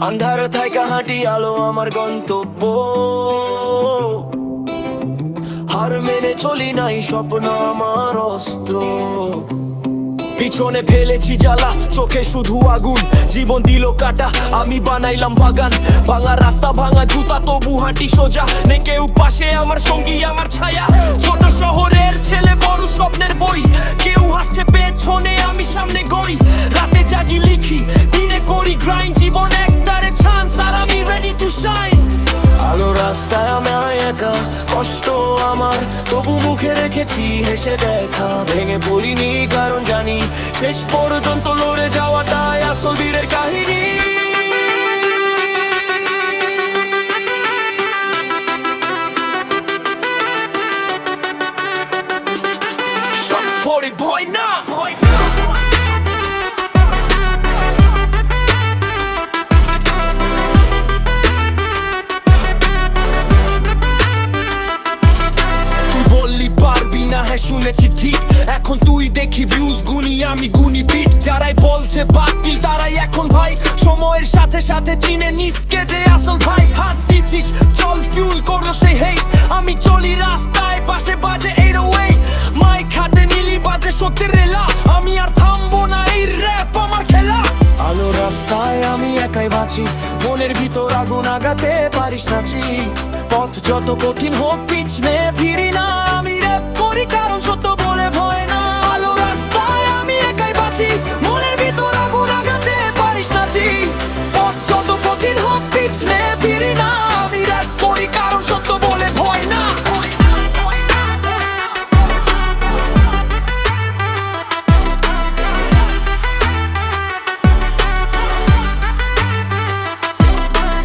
আন্ধার থাইকা হাঁটি আলো আমার গন্তব্য। হার মেনে চলি নাই স্বপ্ন আমার অস্ত্র। পিছনে ফেলেছি জ্বালা, চোখে শুধু আগুন। জীবন দিল কাটা, আমি বানাইলাম বাগান। ভাঙা রাস্তা, ভাঙা জুতা, তবু হাঁটি সোজা। নে কেউ পাশে আমার সঙ্গী, আমার ছায়া। ছোট শহরের ছেলে, বড় স্বপ্নের বই। কেউ হাসছে পেছনে, আমি সামনে গই। রাস্তায় আমি একা। কষ্ট আমার, তবু মুখে রেখেছি হেসে দেখা। ভেঙে বলিনি কারণ জানি শেষ পর্যন্ত লড়ে যাওয়াটাই আসল বীরের কাহিনী। সব পড়ে ভয় শুনেছি ঠিক। এখন তুই দেখি ভিউজ গুনি আমি গুনি বিট যারাই বলছে বাতিল, তারাই এখন ভাই। সময়ের সাথে সাথে চিনে নিসকে যে আসল ভাই। হাত দিছিস, চল ফিউল করল সেই হেট আমি চলি রাস্তায়, পাশে বাজে এর ওয়ে মাইক হাতে নিলি, বাজে সত্যি রেলা। আমি আর থামবো না, এই র্যাপ আমার খেলা। আলো রাস্তায় আমি একাই বাঁচি। মনের ভিতর আগুন আগাতে পারিস নাচি পথ যত কঠিন হোক, পিছনে ফিরি।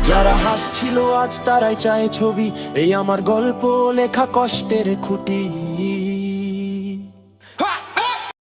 যারা হাসছিল আজ তারাই চায় ছবি। এই আমার গল্প লেখা কষ্টের খুঁটি।